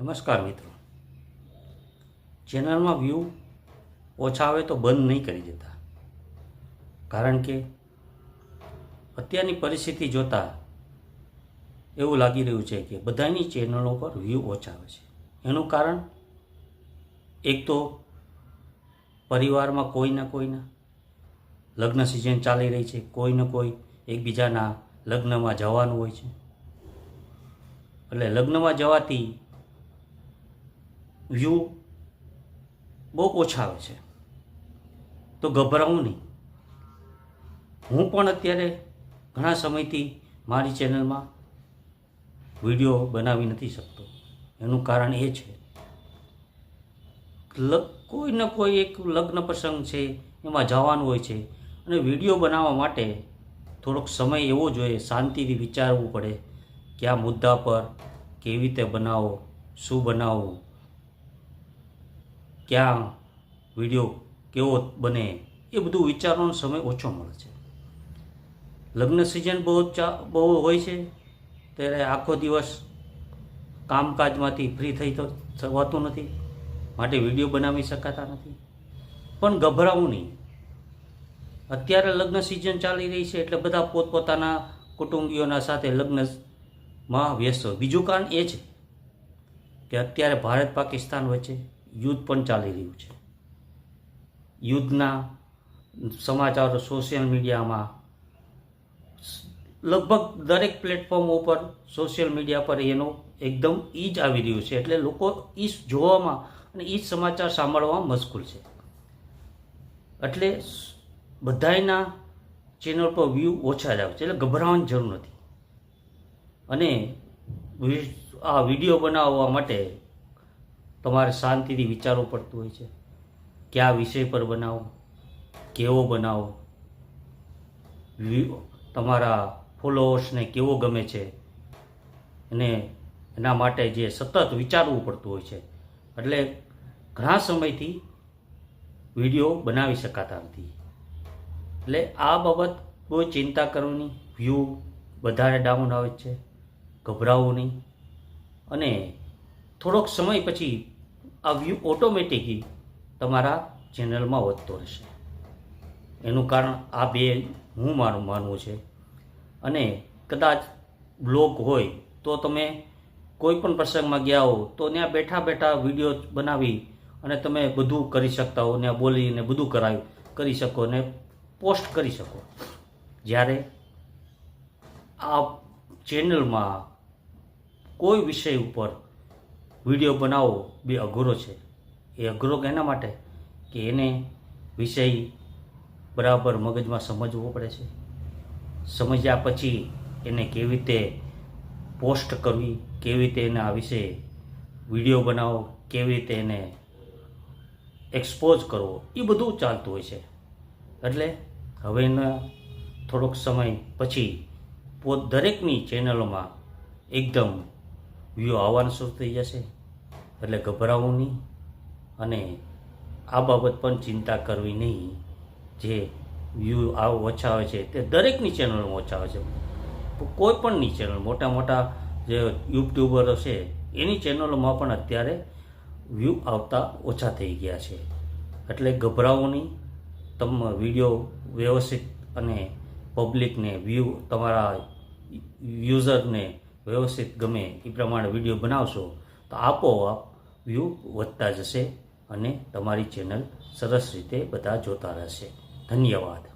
નમસ્કાર મિત્રો. ચેનલમાં વ્યૂ ઓછા આવે તો બંધ નહીં કરી દેતા. કારણ કે અત્યારની પરિસ્થિતિ જોતાં એવું લાગી રહ્યું છે કે બધાની ચેનલો પર વ્યૂ ઓછા આવે છે. એનું કારણ એક તો પરિવારમાં કોઈના કોઈના લગ્ન સિઝન ચાલી રહી છે, કોઈને કોઈ એકબીજાના લગ્નમાં જવાનું હોય છે. એટલે લગ્નમાં જવાથી વ્યૂ બહુ ઓછા આવે છે. તો ગભરાવું નહીં. હું પણ અત્યારે ઘણા સમયથી મારી ચેનલમાં વીડિયો બનાવી નથી શકતો. એનું કારણ એ છે. કોઈ ને કોઈ એક લગ્ન પ્રસંગ છે, એમાં જવાનું હોય છે. અને વીડિયો બનાવવા માટે થોડોક સમય એવો જોઈએ, શાંતિથી વિચારવું પડે કે આ મુદ્દા પર કેવી રીતે બનાવો, શું બનાવવું. ક્યાં વીડિયો કેવો બને એ બધું વિચારવાનો સમય ઓછો મળે છે. લગ્ન સિઝન બહુ બહુ હોય છે, ત્યારે આખો દિવસ કામકાજમાંથી ફ્રી થઈ તો થવાતું નથી, માટે વીડિયો બનાવી શકાતા નથી. પણ ગભરાવું નહીં. અત્યારે લગ્ન સિઝન ચાલી રહી છે એટલે બધા પોતપોતાના કુટુંબીઓના સાથે લગ્નમાં વ્યસ્ત બીજું કારણ એ છે કે અત્યારે ભારત પાકિસ્તાન વચ્ચે યુદ્ધ પણ ચાલી રહ્યું છે. યુદ્ધના સમાચારો સોશિયલ મીડિયામાં લગભગ દરેક પ્લેટફોર્મ ઉપર સોશિયલ મીડિયા પર એનો એકદમ ઈ જ આવી રહ્યું છે. એટલે લોકો ઈ જોવામાં અને ઈ સમાચાર સાંભળવામાં મશગુલ છે. એટલે બધાયના ચેનલ પર વ્યૂ ઓછા જ આવે છે. એટલે ગભરાવાની જરૂર નથી. અને આ વીડિયો બનાવવા માટે તમારે શાંતિથી વિચારવું પડતું હોય છે કયા વિષય પર બનાવો, કેવો બનાવો તમારા ફોલોઅર્સને કેવો ગમે છે અને એના માટે જે સતત વિચારવું પડતું હોય છે. એટલે ઘણા સમયથી વીડિયો બનાવી શકાતા નથી. એટલે આ બાબત કોઈ ચિંતા કરવાની વ્યૂ વધારે ડાઉન આવે છે, ગભરાવું નહીં અને થોડોક સમય પછી આ વ્યૂ ઓટોમેટિકલી તમારા ચેનલમાં વધતો રહેશે. એનું કારણ આ બે હું મારું માનવું છે. અને કદાચ બ્લોગ હોય તો તમે કોઈ પણ પ્રસંગમાં ગયા હો તો ત્યાં બેઠા બેઠા વીડિયો બનાવી અને તમે બધું કરી શકતા હો ત્યાં બોલીને બધું કરાવી કરી શકો ને પોસ્ટ કરી શકો. જ્યારે આ ચેનલમાં કોઈ વિષય ઉપર વીડિયો બનાવવો બે અઘરો છે. એ અઘરો એના માટે? કે એને વિષય બરાબર મગજમાં સમજવો પડે છે. સમજ્યા પછી એને કેવી રીતે પોસ્ટ કરવી, કેવી રીતે એના વિશે વીડિયો બનાવો, કેવી રીતે એને એક્સપોઝ કરવો, એ બધું ચાલતું હોય છે. એટલે હવેના થોડોક સમય પછી પોત દરેકની ચેનલોમાં એકદમ વ્યૂ આવવાનું શરૂ થઈ જશે. એટલે ગભરાવું નહીં. અને આ બાબત પણ ચિંતા કરવી નહીં. જે વ્યૂ આવ ઓછા આવે છે, તે દરેકની ચેનલમાં ઓછા આવે છે. કોઈ પણની ચેનલ, મોટા મોટા જે યુટ્યુબરો છે, એની ચેનલોમાં પણ અત્યારે વ્યૂ આવતા ઓછા થઈ ગયા છે. એટલે ગભરાવું નહીં. તમે વીડિયો વ્યવસ્થિત અને પબ્લિકને વ્યૂ, તમારા યુઝરને વ્યવસ્થિત ગમે એ પ્રમાણે વીડિયો બનાવશો, તો આપોઆપ વ્યૂ વધતા જશે અને તમારી ચેનલ સરસ રીતે બધા જોતા રહેશે. ધન્યવાદ.